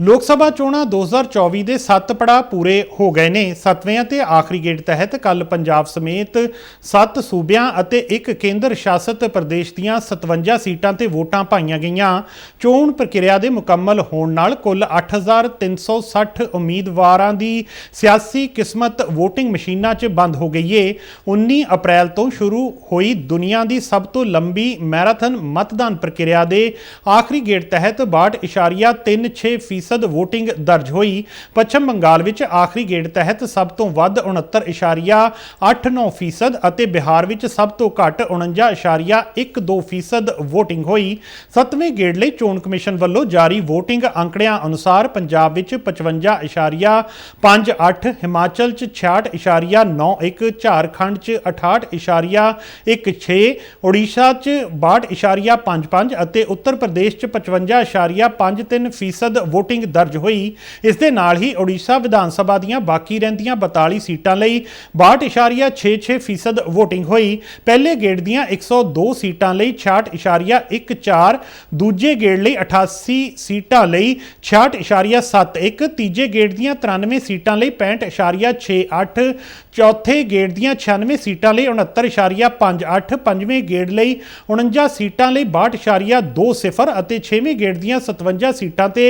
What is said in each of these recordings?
ਲੋਕ ਸਭਾ ਚੋਣਾਂ 2024 ਦੇ 7 ਪੜਾਅ ਪੂਰੇ ਹੋ ਗਏ ਨੇ। ਸੱਤਵੇਂ ਅਤੇ ਆਖਰੀ ਗੇੜ ਤਹਿਤ ਕੱਲ ਪੰਜਾਬ ਸਮੇਤ 7 ਸੂਬਿਆਂ ਅਤੇ ਇੱਕ ਕੇਂਦਰ ਸ਼ਾਸਤ ਪ੍ਰਦੇਸ਼ ਦੀਆਂ 57 ਸੀਟਾਂ ਤੇ ਵੋਟਾਂ ਪਾਈਆਂ ਗਈਆਂ। ਚੋਣ ਪ੍ਰਕਿਰਿਆ ਦੇ ਮੁਕੰਮਲ ਹੋਣ ਨਾਲ ਕੁੱਲ 8360 ਉਮੀਦਵਾਰਾਂ ਦੀ ਸਿਆਸੀ ਕਿਸਮਤ VOTING ਮਸ਼ੀਨਾਂ 'ਚ ਬੰਦ ਹੋ ਗਈ ਏ। 19 ਅਪ੍ਰੈਲ ਤੋਂ ਸ਼ੁਰੂ ਹੋਈ ਦੁਨੀਆ ਦੀ ਸਭ ਤੋਂ ਲੰਬੀ ਮੈਰਾਥਨ ਮਤਦਾਨ ਪ੍ਰਕਿਰਿਆ ਦੇ ਆਖਰੀ ਗੇੜ ਤਹਿਤ 62.36 ਫੀਸਦ VOTING ਦਰਜ ਹੋਈ। ਪੱਛਮ ਬੰਗਾਲ ਵਿੱਚ ਆਖਰੀ ਗੇੜ ਤਹਿਤ ਸਭ ਤੋਂ ਵੱਧ 69.89 ਫੀਸਦ ਅਤੇ ਬਿਹਾਰ ਵਿੱਚ ਸਭ ਤੋਂ ਘੱਟ 49.12 ਫੀਸਦ VOTING ਹੋਈ। ਸੱਤਵੇਂ ਗੇੜ ਲਈ ਚੋਣ ਕਮਿਸ਼ਨ ਵੱਲੋਂ ਜਾਰੀ VOTING ਅੰਕੜਿਆਂ ਅਨੁਸਾਰ ਪੰਜਾਬ ਵਿੱਚ 55.58 ਹਿਮਾਚਲ 'ਚ 66.91 ਝਾਰਖੰਡ 'ਚ 68.16 ਓਡੀਸ਼ਾ 'ਚ 62.55 ਅਤੇ ਉੱਤਰ ਪ੍ਰਦੇਸ਼ 'ਚ 55.53 ਫੀਸਦ VOTING ਦਰਜ ਹੋਈ। ਇਸ ਦੇ ਨਾਲ ਹੀ ਓਡੀਸ਼ਾ ਵਿਧਾਨ ਸਭਾ ਦੀਆਂ ਬਾਕੀ ਰਹਿੰਦੀਆਂ 42 ਸੀਟਾਂ ਲਈ 62.66 ਫੀਸਦ VOTING ਹੋਈ। ਪਹਿਲੇ ਗੇੜ ਦੀਆਂ 102 ਸੀਟਾਂ ਲਈ 66.14 ਦੂਜੇ ਗੇੜ ਲਈ 88 ਸੀਟਾਂ ਲਈ 66.71 ਤੀਜੇ ਗੇੜ ਦੀਆਂ 93 ਸੀਟਾਂ ਲਈ 65.68 ਚੌਥੇ ਗੇੜ ਦੀਆਂ 96 ਸੀਟਾਂ ਲਈ 69.58 ਪੰਜਵੇਂ ਗੇੜ ਲਈ 49 ਸੀਟਾਂ ਲਈ 62.20 ਅਤੇ ਛੇਵੇਂ ਗੇੜ ਦੀਆਂ 57 ਸੀਟਾਂ ਤੇ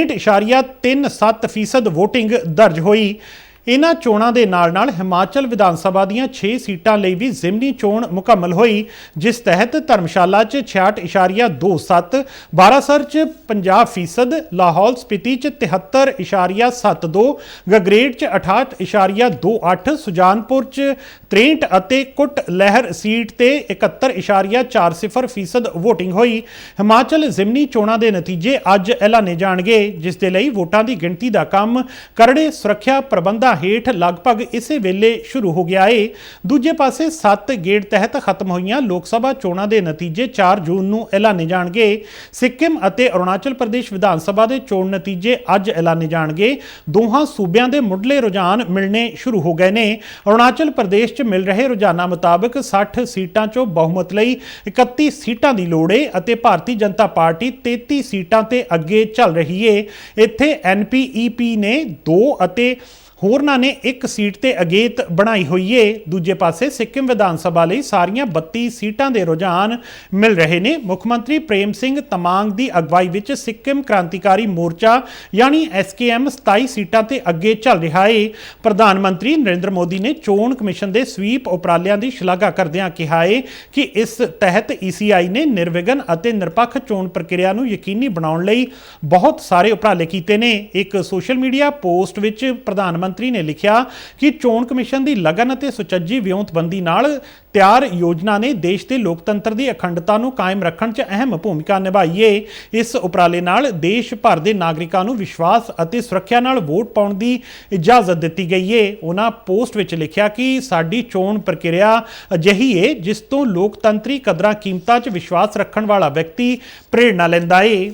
63.37 ਫੀਸਦ ਵੋਟਿੰਗ ਦਰਜ ਹੋਈ। ਇਹਨਾਂ ਚੋਣਾਂ ਦੇ ਨਾਲ-ਨਾਲ ਹਿਮਾਚਲ ਵਿਧਾਨ ਸਭਾ ਦੀਆਂ 6 ਸੀਟਾਂ ਲਈ ਵੀ ਜ਼ਿਮਨੀ ਚੋਣ ਮੁਕੰਮਲ ਹੋਈ, ਜਿਸ ਤਹਿਤ ਧਰਮਸ਼ਾਲਾ 'ਚ 66.27 ਬਾਰਾਸਰ 'ਚ 50% ਲਾਹੌਲ ਸਪੀਤੀ 'ਚ 73.72 ਗਗਰੇਟ 'ਚ 68.28 ਸੁਜਾਨਪੁਰ 'ਚ 63 ਅਤੇ ਕੁੱਟ ਲਹਿਰ ਸੀਟ ਤੇ 71.40 ਫੀਸਦ ਵੋਟਿੰਗ ਹੋਈ। ਹਿਮਾਚਲ ਜ਼ਿਮਨੀ ਚੋਣਾਂ ਦੇ ਨਤੀਜੇ ਅੱਜ ਐਲਾਨੇ ਜਾਣਗੇ, ਜਿਸ ਦੇ ਲਈ ਵੋਟਾਂ ਦੀ ਗਿਣਤੀ ਦਾ ਕੰਮ ਕਰੜੇ ਸੁਰੱਖਿਆ ਪ੍ਰਬੰਧਾਂ ਹੇਠ ਲਗਭਗ ਇਸੇ ਵੇਲੇ ਸ਼ੁਰੂ ਹੋ ਗਿਆ ਏ। ਦੂਜੇ ਪਾਸੇ 7 ਗੇੜ ਤਹਿਤ ਖਤਮ ਹੋਈਆਂ ਲੋਕ ਸਭਾ ਚੋਣਾਂ ਦੇ ਨਤੀਜੇ 4 ਜੂਨ ਨੂੰ ਐਲਾਨੇ ਜਾਣਗੇ। ਸਿੱਕਿਮ ਅਤੇ ਅਰੁਣਾਚਲ ਪ੍ਰਦੇਸ਼ ਵਿਧਾਨ ਸਭਾ ਦੇ ਚੋਣ ਨਤੀਜੇ ਅੱਜ ਐਲਾਨੇ ਜਾਣਗੇ। ਦੋਹਾਂ ਸੂਬਿਆਂ ਦੇ ਮੁੱਢਲੇ ਰੁਝਾਨ ਮਿਲਣੇ ਸ਼ੁਰੂ ਹੋ ਗਏ ਨੇ। ਅਰੁਣਾਚਲ ਪ੍ਰਦੇਸ਼ 'ਚ ਮਿਲ ਰਹੇ ਰੁਝਾਨਾਂ ਮੁਤਾਬਕ 60 ਸੀਟਾਂ 'ਚੋਂ ਬਹੁਮਤ ਲਈ 31 ਸੀਟਾਂ ਦੀ ਲੋੜ ਏ ਅਤੇ ਭਾਰਤੀ ਜਨਤਾ ਪਾਰਟੀ 33 ਸੀਟਾਂ ਤੇ ਅੱਗੇ ਚੱਲ ਰਹੀ ਏ। ਇੱਥੇ ਐਨਪੀਈਪੀ ਨੇ 2 ਅਤੇ ਹੋਰਨਾਂ ਨੇ ਇੱਕ ਸੀਟ ਤੇ ਅਗੇਤ ਬਣਾਈ ਹੋਈ ਏ। ਦੂਜੇ ਪਾਸੇ ਸਿੱਕਿਮ ਵਿਧਾਨ ਸਭਾ ਲਈ ਸਾਰੀਆਂ 32 ਸੀਟਾਂ ਦੇ ਰੁਝਾਨ ਮਿਲ ਰਹੇ ਨੇ। ਮੁੱਖ ਮੰਤਰੀ ਪ੍ਰੇਮ ਸਿੰਘ ਤਮਾਂਗ ਦੀ ਅਗਵਾਈ ਵਿੱਚ ਸਿੱਕਿਮ ਕ੍ਰਾਂਤੀਕਾਰੀ ਮੋਰਚਾ ਯਾਨੀ ਐਸਕੇਐਮ 27 ਸੀਟਾਂ ਤੇ ਅੱਗੇ ਚੱਲ ਰਿਹਾ ਏ। ਪ੍ਰਧਾਨ ਮੰਤਰੀ ਨਰਿੰਦਰ ਮੋਦੀ ਨੇ ਚੋਣ ਕਮਿਸ਼ਨ ਦੇ ਸਵੀਪ ਉਪਰਾਲਿਆਂ ਦੀ ਸ਼ਲਾਘਾ ਕਰਦਿਆਂ ਕਿਹਾ ਏ ਕਿ ਇਸ ਤਹਿਤ ਈਸੀਆਈ ਨੇ ਨਿਰਵਿਘਨ ਅਤੇ ਨਿਰਪੱਖ ਚੋਣ ਪ੍ਰਕਿਰਿਆ ਨੂੰ ਯਕੀਨੀ ਬਣਾਉਣ ਲਈ ਬਹੁਤ ਸਾਰੇ ਉਪਰਾਲੇ ਕੀਤੇ ਨੇ। ਇੱਕ ਸੋਸ਼ਲ ਮੀਡੀਆ ਪੋਸਟ ਵਿੱਚ ਪ੍ਰਧਾਨ ਮੰਤਰੀ ਨੇ ਲਿਖਿਆ ਕਿ ਚੋਣ ਕਮਿਸ਼ਨ ਦੀ ਲਗਨ ਅਤੇ ਸੁਚੱਜੀ ਵਿਉਂਤਬੰਦੀ ਨਾਲ ਤਿਆਰ ਯੋਜਨਾ ਨੇ ਦੇਸ਼ ਦੇ ਲੋਕਤੰਤਰ ਦੀ ਅਖੰਡਤਾ ਨੂੰ ਕਾਇਮ ਰੱਖਣ 'ਚ ਅਹਿਮ ਭੂਮਿਕਾ ਨਿਭਾਈ ਏ ਇਸ ਉਪਰਾਲੇ ਨਾਲ ਦੇਸ਼ ਭਰ ਦੇ ਨਾਗਰਿਕਾਂ ਨੂੰ ਵਿਸ਼ਵਾਸ ਅਤੇ ਸੁਰੱਖਿਆ ਨਾਲ ਵੋਟ ਪਾਉਣ ਦੀ ਇਜਾਜ਼ਤ ਦਿੱਤੀ ਗਈ ਏ। ਉਹਨਾਂ ਪੋਸਟ ਵਿੱਚ ਲਿਖਿਆ ਕਿ ਸਾਡੀ ਚੋਣ ਪ੍ਰਕਿਰਿਆ ਅਜਿਹੀ ਏ ਜਿਸ ਤੋਂ ਲੋਕਤੰਤਰੀ ਕਦਰਾਂ ਕੀਮਤਾਂ 'ਚ ਵਿਸ਼ਵਾਸ ਰੱਖਣ ਵਾਲਾ ਵਿਅਕਤੀ ਪ੍ਰੇਰਣਾ ਲੈਂਦਾ ਏ।